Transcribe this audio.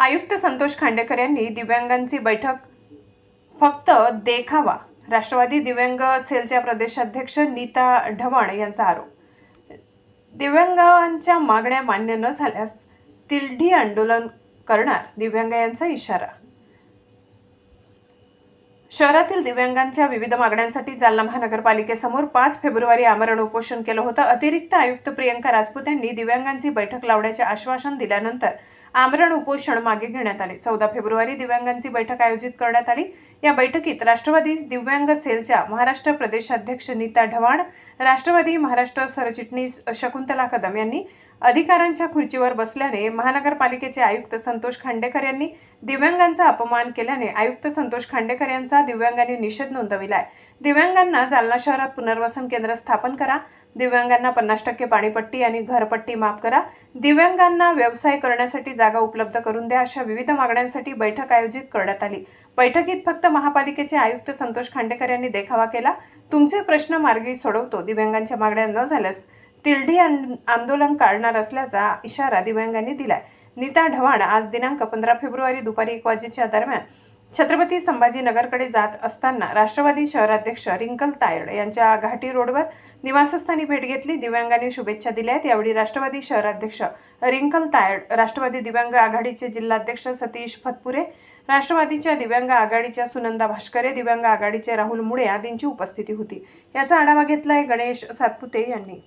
आयुक्त संतोष खांडेकर यांनी दिव्यांगांची बैठक फक्त देखावा. राष्ट्रवादी दिव्यांग सेलच्या प्रदेशाध्यक्ष नीता ढवण यांचा आरोप. दिव्यांगांच्या मागण्या मान्य न झाल्यास तिल्ढी आंदोलन करणार दिव्यांग यांचा इशारा. शहरातील दिव्यांगांच्या विविध मागण्यांसाठी जालना महानगरपालिकेसमोर पाच फेब्रुवारी आमरण उपोषण केलं होतं. अतिरिक्त आयुक्त प्रियंका राजपूत यांनी दिव्यांगांची बैठक लावण्याचे आश्वासन दिल्यानंतर आमरण उपोषण मागे घेण्यात आले. चौदा फेब्रुवारी दिव्यांगांची बैठक आयोजित करण्यात आली. या बैठकीत राष्ट्रवादी दिव्यांग सेलच्या महाराष्ट्र प्रदेशाध्यक्ष नीता ढवाण राष्ट्रवादी महाराष्ट्र सरचिटणीस शकुंतला कदम यांनी अधिकारांच्या खुर्चीवर बसल्याने महानगरपालिकेचे आयुक्त संतोष खांडेकर यांनी दिव्यांगांचा अपमान केल्याने आयुक्त संतोष खांडेकर यांचा दिव्यांगांनी निषेध नोंदविलाय. दिव्यांगांना जालना शहरात पुनर्वसन केंद्र स्थापन करा. दिव्यांगांना पन्नास टक्के पाणीपट्टी आणि घरपट्टी माफ करा. दिव्यांगांना व्यवसाय करण्यासाठी जागा उपलब्ध करून द्या अशा विविध मागण्यांसाठी बैठक आयोजित करण्यात आली. बैठकीत फक्त महापालिकेचे आयुक्त संतोष खांडेकर यांनी देखावा केला. तुमचे प्रश्न मार्गी सोडवतो. दिव्यांगांच्या मागण्या न झाल्यास तिरडी आंदोलन काढणार असल्याचा इशारा दिव्यांगांनी दिलाय. नीता ढवाण आज दिनांक पंधरा फेब्रुवारी दुपारी एक वाजेच्या दरम्यान छत्रपती संभाजीनगरकडे जात असताना राष्ट्रवादी शहराध्यक्ष रिंकल तायड यांच्या घाटी रोडवर निवासस्थानी भेट घेतली. दिव्यांगांनी शुभेच्छा दिल्या आहेत. यावेळी राष्ट्रवादी शहराध्यक्ष रिंकल तायड राष्ट्रवादी दिव्यांग आघाडीचे जिल्हाध्यक्ष सतीश फतपुरे राष्ट्रवादीच्या दिव्यांग आघाडीच्या सुनंदा भास्करे दिव्यांग आघाडीचे राहुल मुळे आदींची उपस्थिती होती. याचा आढावा घेतलाय गणेश सातपुते यांनी.